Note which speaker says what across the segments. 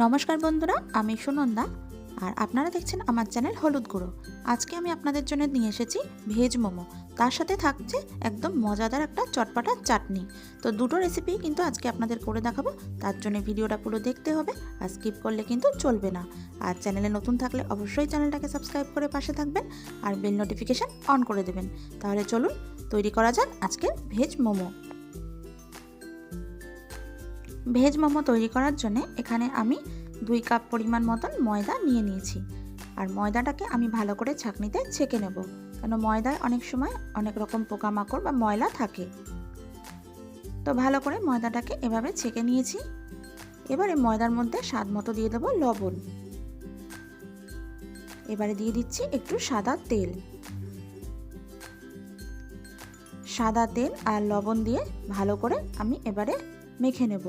Speaker 1: নমস্কার বন্ধুরা, আমি সুনন্দা আর আপনারা দেখছেন আমার চ্যানেল হলুদ গুঁড়ো। আজকে আমি আপনাদের জন্য নিয়ে এসেছি ভেজ মোমো। তার সাথে থাকছে একদম মজাদার একটা চটপাটা চাটনি। তো দুটো রেসিপি কিন্তু আজকে আপনাদের করে দেখাবো, তার জন্য ভিডিওটা পুরো দেখতে হবে আর স্কিপ করলে কিন্তু চলবে না। আর চ্যানেলে নতুন থাকলে অবশ্যই চ্যানেলটাকে সাবস্ক্রাইব করে পাশে থাকবেন আর বেল নোটিফিকেশান অন করে দেবেন। তাহলে চলুন, তৈরি করা যাক আজকের ভেজ মোমো। ভেজ মোমো তৈরি করার জন্য এখানে আমি দুই কাপ পরিমাণ মতন ময়দা নিয়ে নিয়েছি। আর ময়দাটাকে আমি ভালো করে ছাঁকনিতে ছেঁকে নেব। কেন ময়দায় অনেক সময় অনেক রকম পোকামাকড় বা ময়লা থাকে। তো ভালো করে ময়দাটাকে এভাবে ছেঁকে নিয়েছি। এবারে ময়দার মধ্যে স্বাদ মতো দিয়ে দেবো লবণ। এবারে দিয়ে দিচ্ছি একটু সাদা তেল। সাদা তেল আর লবণ দিয়ে ভালো করে আমি এবারে মেখে নেব।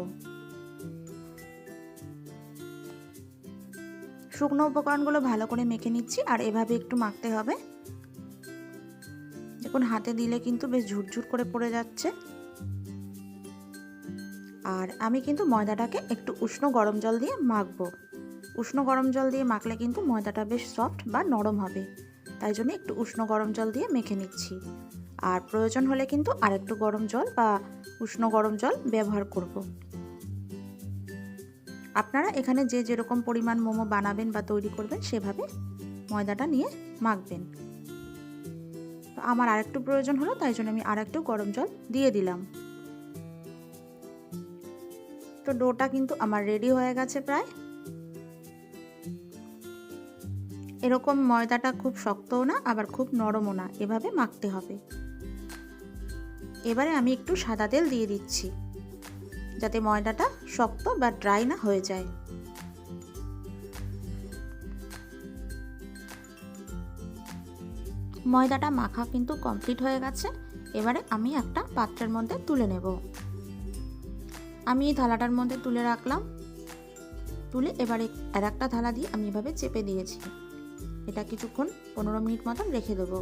Speaker 1: শুকনো উপকরণগুলো ভালো করে মেখে নিচ্ছি, আর এভাবে একটু মাখতে হবে। দেখুন, হাতে দিলে কিন্তু বেশ ঝুরঝুর করে পড়ে যাচ্ছে। আর আমি কিন্তু ময়দাটাকে একটু উষ্ণ গরম জল দিয়ে মাখবো। উষ্ণ গরম জল দিয়ে মাখলে কিন্তু ময়দাটা বেশ সফট বা নরম হবে। তাই জন্য একটু উষ্ণ গরম জল দিয়ে মেখে নিচ্ছি। আর প্রয়োজন হলে কিন্তু আরেকটু গরম জল বা উষ্ণ গরম জল ব্যবহার করব। আপনারা এখানে যে যেরকম পরিমাণ মোমো বানাবেন বা তৈরি করবেন, সেভাবে ময়দাটা নিয়ে মাখবেন। তো আমার আরেকটু প্রয়োজন হলো, তাই জন্য আমি আরেকটু গরম জল দিয়ে দিলাম। তো ডোটা কিন্তু আমার রেডি হয়ে গেছে প্রায়। এরকম ময়দাটা খুব শক্তও না, আবার খুব নরমও না, এভাবে মাখতে হবে। এবারে আমি একটু সাদা তেল দিয়ে দিচ্ছি, যাতে ময়দাটা শক্ত বা ড্রাই না হয়ে যায়। ময়দাটা মাখা কিন্তু কমপ্লিট হয়ে গেছে, এবারে আমি একটা পাত্রের মধ্যে তুলে নেব। আমি এই থালাটার মধ্যে তুলে রাখলাম। তুলে এবারে আর একটা থালা দিয়ে আমি এভাবে চেপে দিয়েছি। এটা কিছুক্ষণ পনেরো মিনিট মতন রেখে দেবো।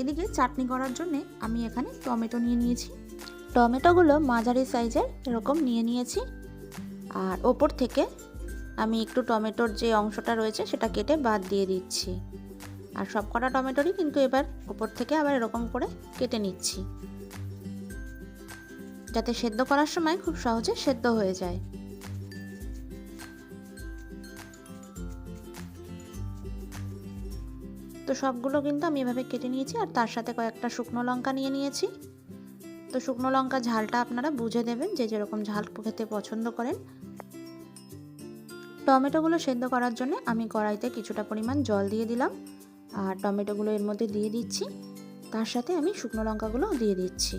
Speaker 1: এদিকে চাটনি করার জন্যে আমি এখানে টমেটো নিয়ে নিয়েছি। টমেটোগুলো মাঝারি সাইজের এরকম নিয়ে নিয়েছি। আর ওপর থেকে আমি একটু টমেটোর যে অংশটা রয়েছে সেটা কেটে বাদ দিয়ে দিচ্ছি। আর সব কটা টমেটোরই কিন্তু এবার ওপর থেকে আবার এরকম করে কেটে নিচ্ছি। যাতে সেদ্ধ করার সময় খুব সহজে সেদ্ধ হয়ে যায়। তো সবগুলো কিন্তু আমি এভাবে কেটে নিয়েছি আর তার সাথে কয়েকটা শুকনো লঙ্কা নিয়ে নিয়েছি। তো শুকনো লঙ্কা ঝালটা আপনারা বুঝে দেবেন যে যেরকম ঝাল খেতে পছন্দ করেন। টমেটোগুলো সেদ্ধ করার জন্য আমি কড়াইতে কিছুটা পরিমাণ জল দিয়ে দিলাম আর টমেটোগুলো এর মধ্যে দিয়ে দিচ্ছি। তার সাথে আমি শুকনো লঙ্কাগুলো দিয়ে দিচ্ছি।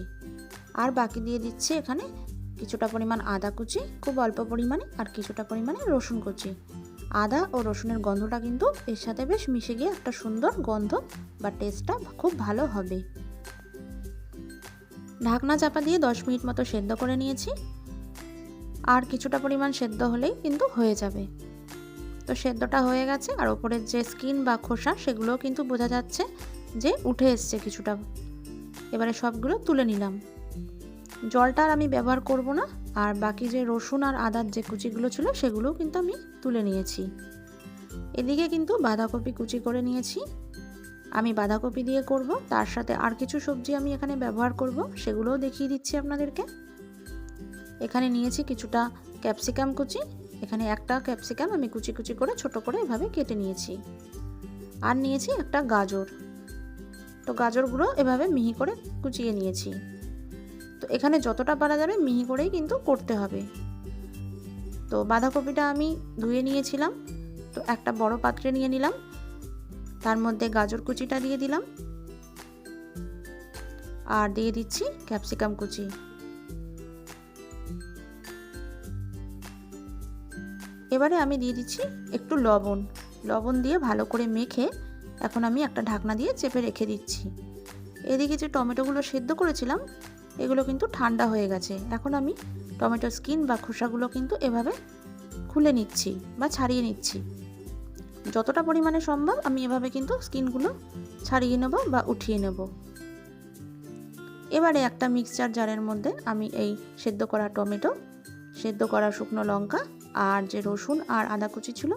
Speaker 1: আর বাকি দিয়ে দিচ্ছি এখানে কিছুটা পরিমাণ আদা কুচি, খুব অল্প পরিমাণে আর কিছুটা পরিমাণে রসুন কুচি। আদা ও রসুনের গন্ধটা কিন্তু এর সাথে বেশ মিশে গিয়ে একটা সুন্দর গন্ধ বা টেস্টটা খুব ভালো হবে। ঢাকনা চাপা দিয়ে দশ মিনিট মতো সেদ্ধ করে নিয়েছি। আর কিছুটা পরিমাণ সেদ্ধ হলেই কিন্তু হয়ে যাবে। তো সেদ্ধটা হয়ে গেছে আর ওপরের যে স্কিন বা খোসা সেগুলোও কিন্তু বোঝা যাচ্ছে যে উঠে এসছে কিছুটা। এবারে সবগুলো তুলে নিলাম। জলটা আর আমি ব্যবহার করব না। আর বাকি যে রসুন আর আদার যে কুচিগুলো ছিল, সেগুলোও কিন্তু আমি তুলে নিয়েছি। এদিকে কিন্তু বাঁধাকপি কুচি করে নিয়েছি। আমি বাঁধাকপি দিয়ে করব, তার সাথে আর কিছু সবজি আমি এখানে ব্যবহার করব, সেগুলোও দেখিয়ে দিচ্ছি আপনাদেরকে। এখানে নিয়েছি কিছুটা ক্যাপসিকাম কুচি। এখানে একটা ক্যাপসিকাম আমি কুচি কুচি করে ছোট করে এভাবে কেটে নিয়েছি। আর নিয়েছি একটা গাজর। তো গাজরগুলো এভাবে মিহি করে কুচিয়ে নিয়েছি। এখানে যতটা পারা যাবে মিহি করেই কিন্তু করতে হবে। তো বাঁধাকপিটা আমি ধুয়ে নিয়েছিলাম, তো একটা বড় পাত্রে নিয়ে নিলাম, তার মধ্যে গাজর কুচিটা দিয়ে দিলাম, আর দিয়ে দিচ্ছি ক্যাপসিকাম কুচি। এবারে আমি দিয়ে দিচ্ছি একটু লবণ লবণ দিয়ে ভালো করে মেখে এখন আমি একটা ঢাকনা দিয়ে চেপে রেখে দিচ্ছি। এদিকে যে টমেটোগুলো সেদ্ধ করেছিলাম এগুলো কিন্তু ঠান্ডা হয়ে গেছে। এখন আমি টমেটো স্কিন বা খোসাগুলো কিন্তু এভাবে খুলে নিচ্ছি বা ছাড়িয়ে নিচ্ছি। যতটা পরিমাণে সম্ভব আমি এভাবে কিন্তু স্কিনগুলো ছাড়িয়ে নেব বা উঠিয়ে নেব। এবারে একটা মিক্সচার জারের মধ্যে আমি এই সেদ্ধ করা টমেটো, সেদ্ধ করা শুকনো লঙ্কা আর যে রসুন আর আদা কুচি ছিল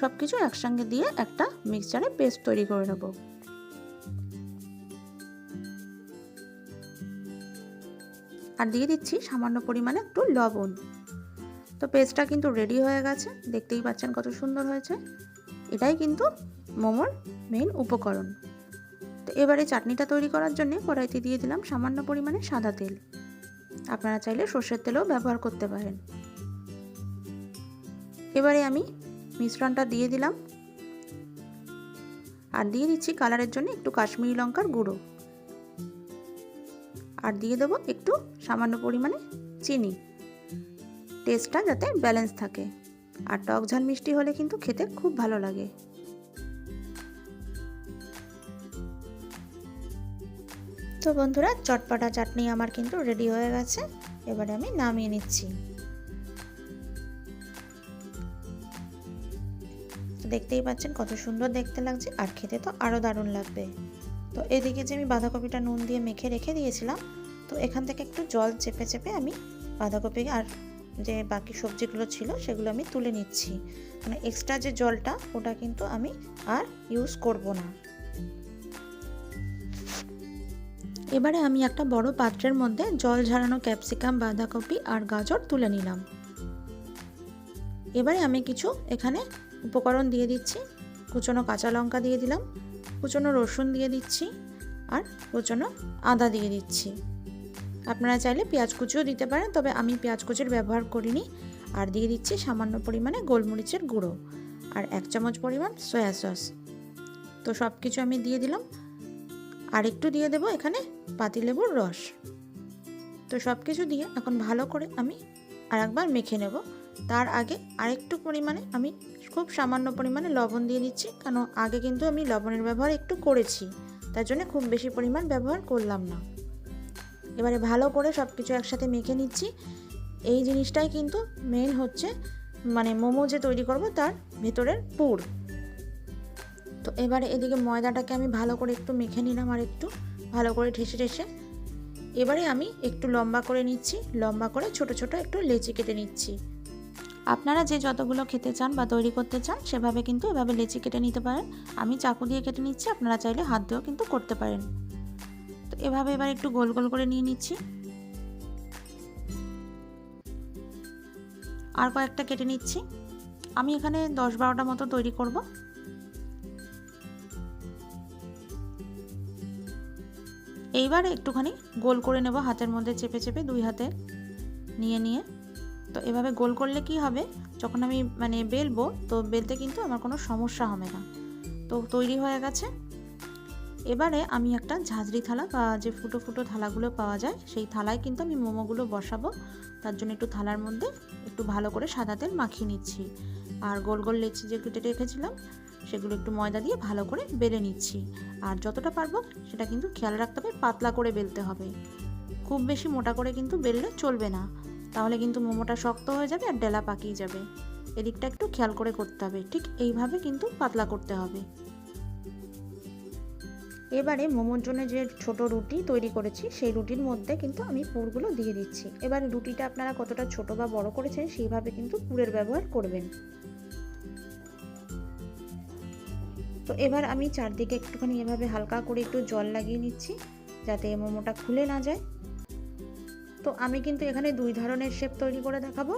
Speaker 1: সব কিছু একসঙ্গে দিয়ে একটা মিক্সচারে পেস্ট তৈরি করে নেব। আর দিয়ে দিচ্ছি সামান্য পরিমাণে একটু লবণ। তো পেস্টটা কিন্তু রেডি হয়ে গেছে, দেখতেই পাচ্ছেন কত সুন্দর হয়েছে। এটাই কিন্তু মোমোর মেন উপকরণ। তো এবারে চাটনিটা তৈরি করার জন্য কড়াইতে দিয়ে দিলাম সামান্য পরিমাণে সাদা তেল। আপনারা চাইলে সর্ষের তেলও ব্যবহার করতে পারেন। এবারে আমি মিশ্রণটা দিয়ে দিলাম। আর দিয়ে দিচ্ছি কালারের জন্য একটু কাশ্মীরি লঙ্কার গুঁড়ো। আর দিয়ে দেবো একটু সামান্য পরিমাণে চিনি। টেস্টটা যাতে ব্যালেন্স থাকে। আর টক ঝাল মিষ্টি হলে কিন্তু খেতে খুব ভালো লাগে। তো বন্ধুরা, চটপাটা চাটনি আমার কিন্তু রেডি হয়ে গেছে। এবারে আমি নামিয়ে নিচ্ছি। দেখতেই পাচ্ছেন কত সুন্দর দেখতে লাগছে, আর খেতে তো আরও দারুণ লাগবে। তো এদিকে যে আমি বাঁধাকপিটা নুন দিয়ে মেখে রেখে দিয়েছিলাম, তো এখান থেকে একটু জল চেপে চেপে আমি বাঁধাকপি আর যে বাকি সবজিগুলো ছিল সেগুলো আমি তুলে নিচ্ছি। মানে এক্সট্রা যে জলটা, ওটা কিন্তু আমি আর ইউজ করব না। এবারে আমি একটা বড় পাত্রের মধ্যে জল ঝরানো ক্যাপসিকাম, বাঁধাকপি আর গাজর তুলে নিলাম। এবারে আমি কিছু এখানে উপকরণ দিয়ে দিচ্ছি। কুচনো কাঁচা লঙ্কা দিয়ে দিলাম। কুচনো রসুন দিয়ে দিচ্ছি আর কুচনো আদা দিয়ে দিচ্ছি। আপনারা চাইলে পেঁয়াজ কুচিও দিতে পারেন, তবে আমি পেঁয়াজ কুচির ব্যবহার করিনি। আর দিয়ে দিচ্ছি সামান্য পরিমাণে গোলমরিচের গুঁড়ো আর এক চামচ পরিমাণ সয়া সস। তো সব কিছু আমি দিয়ে দিলাম। আর একটু দিয়ে দেবো এখানে পাতিলেবুর রস। তো সব কিছু দিয়ে এখন ভালো করে আমি আর একবার মেখে নেব। তার আগে আরেকটু পরিমাণে আমি খুব সামান্য পরিমাণে লবণ দিয়ে দিচ্ছি, কারণ আগে কিন্তু আমি লবণের ব্যবহার একটু করেছি, তার জন্য খুব বেশি পরিমাণ ব্যবহার করলাম না। এবারে ভালো করে সব কিছু একসাথে মেখে নিচ্ছি। এই জিনিসটাই কিন্তু মেন হচ্ছে মানে মোমো যে তৈরি করব তার ভেতরের পুর। তো এবারে এদিকে ময়দাটাকে আমি ভালো করে একটু মেখে নিলাম আর একটু, ভালো করে ঠেসে ঠেসে। এবারে আমি একটু লম্বা করে নিচ্ছি, লম্বা করে ছোট ছোট একটু লেচি কেটে নিচ্ছি। আপনারা যে যতগুলো খেতে চান বা তৈরি করতে চান, সেভাবে কিন্তু এভাবে লেচি কেটে নিতে পারেন। আমি চাকু দিয়ে কেটে নিচ্ছি, আপনারা চাইলে হাত দিয়েও কিন্তু করতে পারেন। তো এভাবে এবার একটু গোল গোল করে নিয়ে নিচ্ছি। আর কয়েকটা কেটে নিচ্ছি। আমি এখানে দশ বারোটা মতো তৈরি করব। এইবার একটুখানি গোল করে নেব, হাতের মধ্যে চেপে চেপে দুই হাতে। নিয়ে নিয়ে। তো এভাবে গোল করলে কি হবে? যখন আমি মানে বেলবো, তো বেলতে কিন্তু আমার কোনো সমস্যা হবে না। তো তৈরি হয়ে গেছে। এবারে আমি একটা ঝাঁঝরি থালা বা যে ফুটো ফুটো থালাগুলো পাওয়া যায়, সেই থালায় কিন্তু আমি মোমোগুলো বসাবো। তার জন্য একটু থালার মধ্যে একটু ভালো করে সাদা তেল মাখিয়ে নিচ্ছি। আর গোল গোল লেচি যে কেটে রেখেছিলাম, সেগুলো একটু ময়দা দিয়ে ভালো করে বেলে নিচ্ছি। আর যতটা পারব, সেটা কিন্তু খেয়াল রাখতে হবে, পাতলা করে বেলতে হবে। খুব বেশি মোটা করে কিন্তু বেললে চলবে না। তাহলে কিন্তু মোমোটা শক্ত হয়ে যাবে আর ডেলা পাকিয়ে যাবে। এদিকটা একটু খেয়াল করে করতে হবে, ঠিক এইভাবে কিন্তু পাতলা করতে হবে। এবারে মোমোর জন্য যে ছোট রুটি তৈরি করেছি, সেই রুটির মধ্যে কিন্তু আমি পুরগুলো দিয়ে দিচ্ছি। এবার রুটিটা আপনারা কতটা ছোট বা বড় করেছেন, সেইভাবে কিন্তু পুরের ব্যবহার করবেন। তো এবার আমি চারদিকে একটুখানি এভাবে হালকা করে একটু জল লাগিয়ে নিচ্ছি, যাতে মোমোটা খুলে না যায়। তো আমি কিন্তু এখানে দুই ধরনের শেপ তৈরি করে দেখাবো।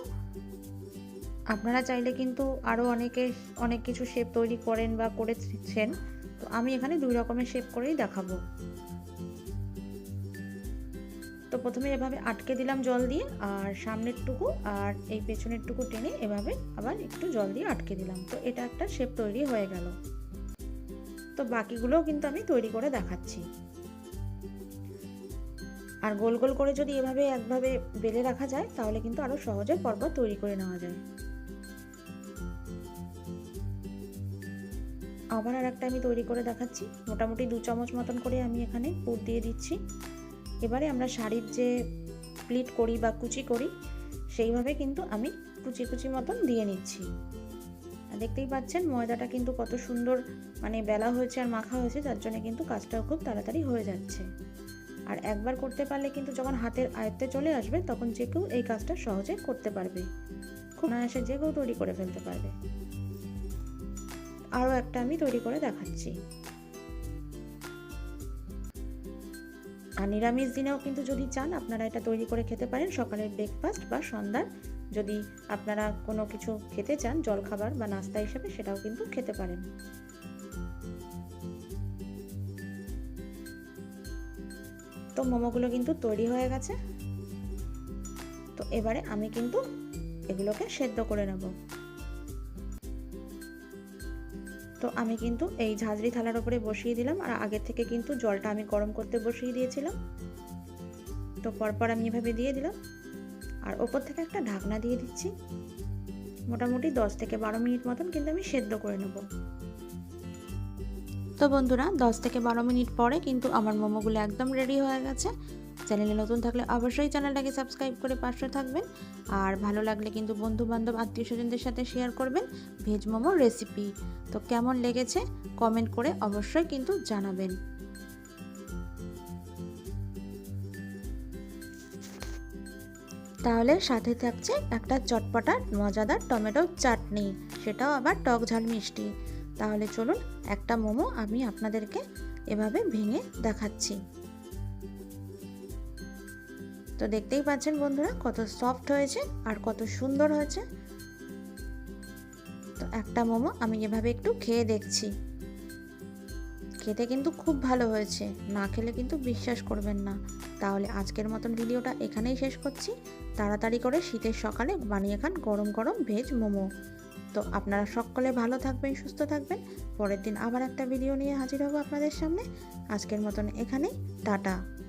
Speaker 1: আপনারা চাইলে কিন্তু আরও অনেকে অনেক কিছু শেপ তৈরি করেন বা করেছেন তো আমি এখানে দুই রকমের শেপ করেই দেখাবো। তো প্রথমে এভাবে আটকে দিলাম জল দিয়ে আর সামনের টুকু আর এই পেছনের টুকু টেনে এভাবে আবার একটু জল দিয়ে আটকে দিলাম। তো এটা একটা শেপ তৈরি হয়ে গেল। তো বাকিগুলোও কিন্তু আমি তৈরি করে দেখাচ্ছি। আর গোল গোল করে যদি এভাবে একভাবে বেলে রাখা যায়, তাহলে কিন্তু আরও সহজে পরপর তৈরি করে নেওয়া যায়। আবার আর একটা আমি তৈরি করে দেখাচ্ছি। মোটামুটি দু চামচ মতন করে আমি এখানে পুর দিয়ে দিচ্ছি। এবারে আমরা শাড়ির যে প্লিট করি বা কুচি করি, সেইভাবে কিন্তু আমি কুচি কুচি মতন দিয়ে নিচ্ছি। দেখতেই পাচ্ছেন, ময়দাটা কিন্তু কত সুন্দর মানে বেলা হয়েছে আর মাখা হয়েছে, যার জন্য কিন্তু কাজটাও খুব তাড়াতাড়ি হয়ে যাচ্ছে। আর একবার করতে পারলে কিন্তু যখন হাতের আয়ত্তে চলে আসবে, তখন যে কেউ এই কাজটা সহজে করতে পারবে। খুব অনায়াসে যে কেউ তৈরি করে ফেলতে পারবে। আরও একটা আমি তৈরি করে দেখাচ্ছি। আর নিরামিষ দিনেও কিন্তু যদি চান, আপনারা এটা তৈরি করে খেতে পারেন। সকালের ব্রেকফাস্ট বা সন্ধ্যার যদি আপনারা কোনো কিছু খেতে চান, জলখাবার বা নাস্তা হিসেবে, সেটাও কিন্তু খেতে পারেন। মোমোগুলো কিন্তু তৈরি হয়ে গেছে। তো এবারে আমি কিন্তু এগুলোকে সেদ্ধ করে নেব। তো আমি কিন্তু এই ঝাঁঝরি থালার উপরে বসিয়ে দিলাম আর আগের থেকে কিন্তু জলটা আমি গরম করতে বসিয়ে দিয়েছিলাম। তো পরপর আমি এভাবে দিয়ে দিলাম। আর ওপর থেকে একটা ঢাকনা দিয়ে দিচ্ছি। মোটামুটি দশ থেকে বারো মিনিট মতন কিন্তু আমি সেদ্ধ করে নেব। তো বন্ধুরা, দশ থেকে বারো মিনিট পরে কিন্তু আমার মোমোগুলো একদম রেডি হয়ে গেছে। চ্যানেলে নতুন থাকলে অবশ্যই চ্যানেলটাকে সাবস্ক্রাইব করে পাশে থাকবেন। আর ভালো লাগলে কিন্তু বন্ধু বান্ধব আত্মীয় স্বজনদের সাথে শেয়ার করবেন ভেজ মোমো রেসিপি তো কেমন লেগেছে? কমেন্ট করে অবশ্যই কিন্তু জানাবেন। তাহলে সাথে থাকছে একটা চটপটা মজাদার টমেটো চাটনি। সেটাও আবার টক ঝাল মিষ্টি। তাহলে চলুন একটা মোমো আমি আপনাদেরকে এভাবে ভেঙে দেখাচ্ছি। তো দেখতেই পাচ্ছেন বন্ধুরা, কত সফট হয়েছে আর কত সুন্দর হয়েছে। তো একটা মোমো আমি এভাবে একটু খেয়ে দেখছি। খেতে কিন্তু খুব ভালো হয়েছে, না খেলে কিন্তু বিশ্বাস করবেন না। তাহলে আজকের মতন ভিডিওটা এখানেই শেষ করছি। তাড়াতাড়ি করে শীতের সকালে বানিয়ে খান গরম গরম ভেজ মোমো। তো আপনারা সকলে ভালো থাকবেন, সুস্থ থাকবেন। পরের দিন আবার একটা ভিডিও নিয়ে হাজির হব আপনাদের সামনে। আজকের মতন এখানেই। টাটা।